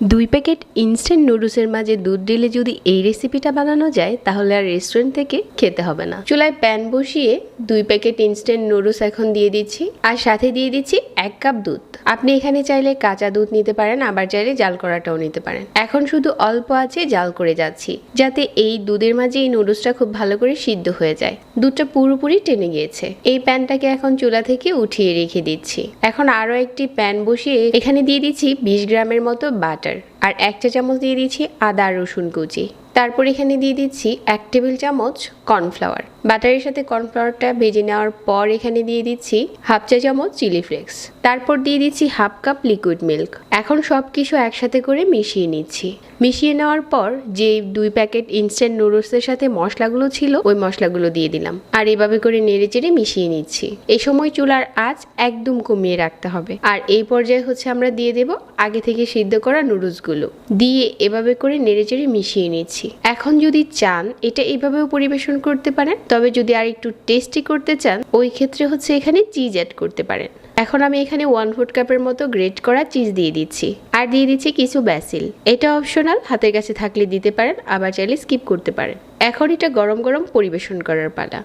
দুই packet instant নুডলসের মাঝে দুধ দিলে যদি এই রেসিপিটা বানানো যায়, তাহলে আর রেস্টুরেন্ট থেকে খেতে হবে না। চুলায় প্যান বসিয়ে দুই প্যাকেট ইনস্ট্যান্ট নুডলস এখন দিয়ে দিচ্ছি, আর সাথে দিয়ে দিচ্ছি এক কাপ দুধ। আপনি এখানে চাইলে কাঁচা দুধ নিতে পারেন, আবার চাইলে জাল করাটাও নিতে পারেন। এখন শুধু অল্প আছে জাল করে যাচ্ছি, যাতে এই দুধের মাঝে এই নুডলসটা খুব ভালো করে সিদ্ধ হয়ে যায়। দুধটা পুরোপুরি টেনে গিয়েছে। এই প্যানটাকে এখন চুলা থেকে উঠিয়ে রেখে দিচ্ছি। এখন আরও একটি প্যান বসিয়ে এখানে দিয়ে দিচ্ছি বিশ গ্রামের মতো বাটার আর এক চা চামচ দিয়ে দিয়েছি আদা রসুন কুচি। তারপর এখানে দিয়ে দিচ্ছি এক টেবিল চামচ কর্নফ্লাওয়ার। বাটারের সাথে কর্নফ্লাওয়ারটা ভেজে নেওয়ার পর এখানে দিয়ে দিচ্ছি হাফ চা চামচ চিলি ফ্লেক্স। তারপর দিয়ে দিচ্ছি হাফ কাপ লিকুইড মিল্ক। এখন সব কিছু একসাথে করে মিশিয়ে নিচ্ছি। মিশিয়ে নেওয়ার পর যে দুই প্যাকেট ইনস্ট্যান্ট নুডলসের সাথে মশলাগুলো ছিল, ওই মশলাগুলো দিয়ে দিলাম। আর এভাবে করে নেড়ে চেড়ে মিশিয়ে নিচ্ছি। এই সময় চুলার আঁচ একদম কমিয়ে রাখতে হবে। আর এই পর্যায়ে হচ্ছে আমরা দিয়ে দেব আগে থেকে সিদ্ধ করা নুডলসগুলো দিয়ে এভাবে করে নেড়ে চেড়ে মিশিয়ে নিচ্ছি। এখন যদি চান, এটা এইভাবেও পরিবেশন করতে পারেন, তবে যদি আর একটু টেস্টি করতে চান, ওই ক্ষেত্রে হচ্ছে এখানে চিজ অ্যাড করতে পারেন। এখন আমি এখানে ওয়ান ফুড কাপের মতো গ্রেট করা চিজ দিয়ে দিচ্ছি। আর দিয়ে দিচ্ছি কিছু ব্যাসিল এটা অপশনাল হাতের কাছে থাকলে দিতে পারেন, আবার চাইলে স্কিপ করতে পারেন। এখন এটা গরম গরম পরিবেশন করার পালা।